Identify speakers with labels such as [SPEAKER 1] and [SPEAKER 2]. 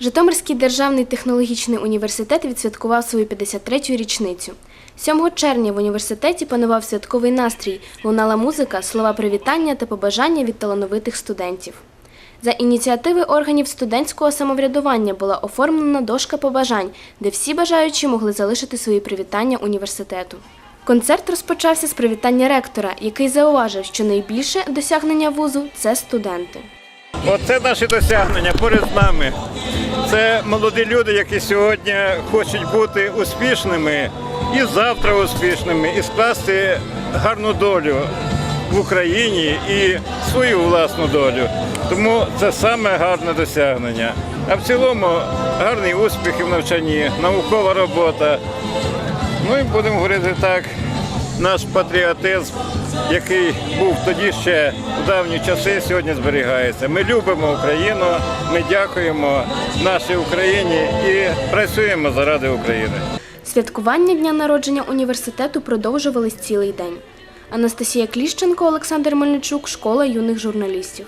[SPEAKER 1] Житомирський державний технологічний університет відсвяткував свою 53-ю річницю. 7 червня в університеті панував святковий настрій, лунала музика, слова привітання та побажання від талановитих студентів. За ініціативи органів студентського самоврядування була оформлена дошка побажань, де всі бажаючі могли залишити свої привітання університету. Концерт розпочався з привітання ректора, який зауважив, що найбільше досягнення вузу це студенти.
[SPEAKER 2] Оце наші досягнення поряд з нами. Це молоді люди, які сьогодні хочуть бути успішними і завтра успішними, і скласти гарну долю в Україні і свою власну долю. Тому це саме гарне досягнення. А в цілому гарний успіх і в навчанні, наукова робота. Ну і будемо говорити так, наш патріотизм, який був тоді ще в давні часи, сьогодні зберігається. Ми любимо Україну, ми дякуємо нашій Україні і працюємо заради України.
[SPEAKER 1] Святкування дня народження університету продовжувались цілий день. Анастасія Кліщенко, Олександр Мельничук, школа юних журналістів.